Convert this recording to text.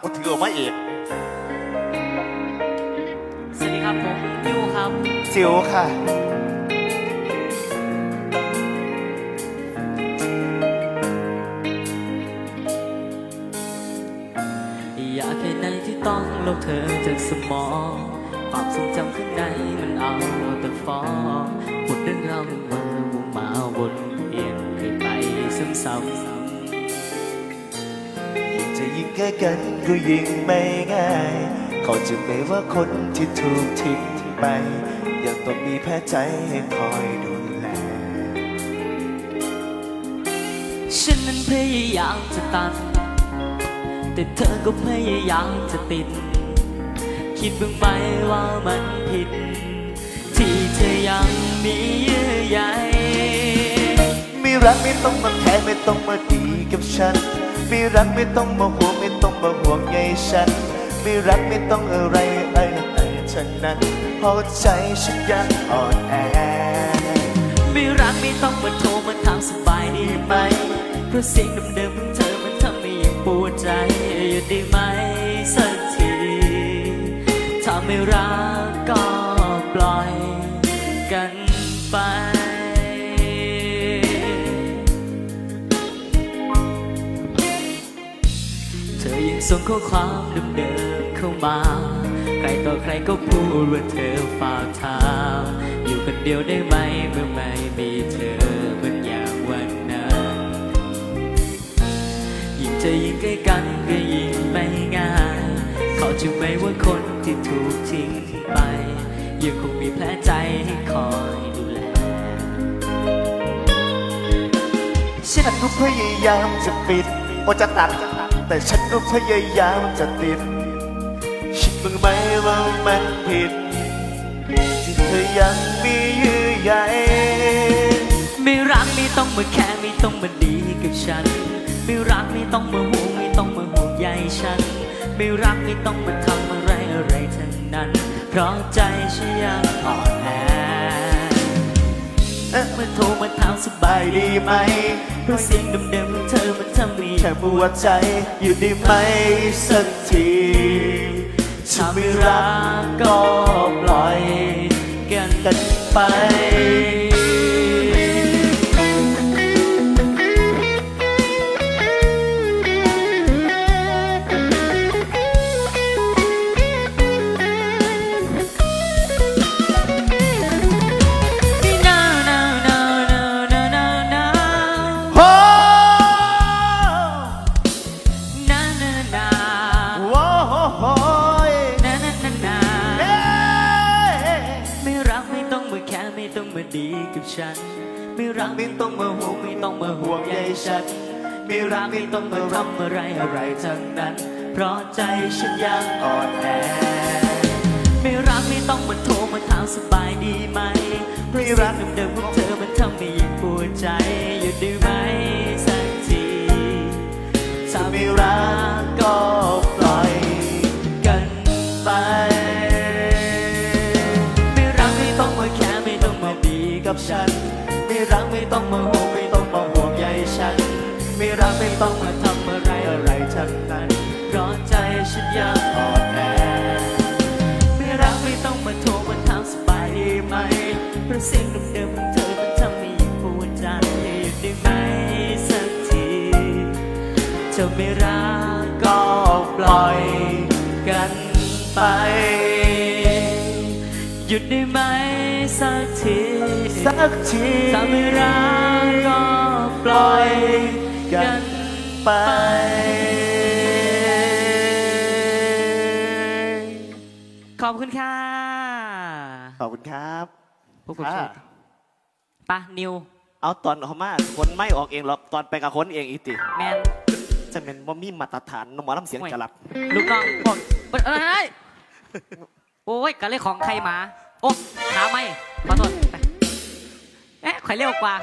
กูถือออกมาเองสวัสดีครับผมยูครับ จิ๋วค่ะ อยากแค่ไหนที่ต้องลบเธอจากสมองความทรงจำข้างในมันเอาแต่ฟ้องหมดเรื่องราวมันมาวนมาวนเวียนเรื่อยไปซ้ำยิ่งจะ ยิ่งใกล้กันก็ยิ่งไม่ง่ายเขาจะไม่ว่าคนที่ถูกทิ้งไปยังต้องมีแพ้ใจให้คอยดูแล ฉันนั้นพยายามจะตัดแต่เธอก็พยายามจะติด คิดบ้างไหมว่ามันผิด ที่เธอยังมีเยื่อใยไม่รักไม่ต้องมาแพ้ไม่ต้องมาดีกับฉัน ไม่รักไม่ต้องมาห่วงไม่ต้องมาห่วงใยฉัน ไม่รักไม่ต้องอะไรอะไรอะไรทั้งนั้นเพราะใจฉันยังอ่อนแอ ไม่รักไม่ต้องมาโทรมาถามสบายดีไหม เพราะเสียงเดิมๆของเธอมันทำให้ยังปวดใจอยู่ได้ไหมสักทีถ้าไม่รักก็ ส่งข้อความเดิมๆเข้ามา ใครต่อใครก็พูดว่าเธอฝากถามอยู่คนเดียวได้ไหมเมื่อไม่มีเธอเหมือนอย่างวันนั้น ยิ่งเจอยิ่งใกล้กันก็ยิ่งไม่ง่าย เขาจะไม่ว่าคนที่ถูกทิ้งไป ยังคงมีแผลใจให้คอยดูแลฉันก็พยายามจะปิดโอจะตัด แต่ฉันก็พยายามจะติดคิดบ้างไหมว่ามันผิด ที่เธอยังมีเยื่อใยไม่รักไม่ต้องมาแค่ไม่ต้องมาดีกับฉัน ไม่รักไม่ต้องมาห่วงไม่ต้องมาห่วงใยฉัน ไม่รักไม่ต้องมาทำอะไรอะไรทั้งนั้น เพราะใจฉันยังอ่อนแอ เออมาโทรมาถามสบายดีไหมเพราะสิ่งเดิมๆของเธอมันทำให้แค่ปวดใจ อยู่ได้ไหมสักทีถ้าไม่รักก็ปล่อยกันกันไป ต้องมาดีกับฉัน ไม่รักไม่ต้องมาห่วงไม่ต้องมาห่วงใยฉัน ไม่รักไม่ต้องมาทำอะไรอะไรทั้งนั้น เพราะใจฉันยังอ่อนแอ ไม่รักไม่ต้องมาโทรมาถามสบายดีไหมเพราะเสียงเดิมๆพวกเธอมันทำไม่ รักไม่ต้องมาห่วงไม่ต้องมาห่วงใยฉัน ไม่รักไม่ต้องมาทำอะไรอะไรทั้งนั้นเพราะใจฉันยังอ่อนแอไม่รักไม่ต้องมาโทรมาถามสบายดีไหมเพราะเสียงเดิมๆของเธอมันทำให้ปวดใจหยุดได้ไหมสักทีเธอไม่รักก็ปล่อยกันไป หยุดได้ไหม สักทีสักทีถ้าไม่รักก็ปล่อยกันไปขอบคุณค่ะขอบคุณครับพวกผมค่ะปะนิว เอาตอนเขามาคนไม่ออกเองหรอกตอนไปกับคนเองอีติแมนจะเป็นว่ามีมาตรฐานหมอลำเสียงจะรับลูกน้องพวกเอ้ยโอ้ยกันเลยของใครหมา โอ้ขาไม่ขอโทษไปเอ๊ะข่อยเร็วกว่า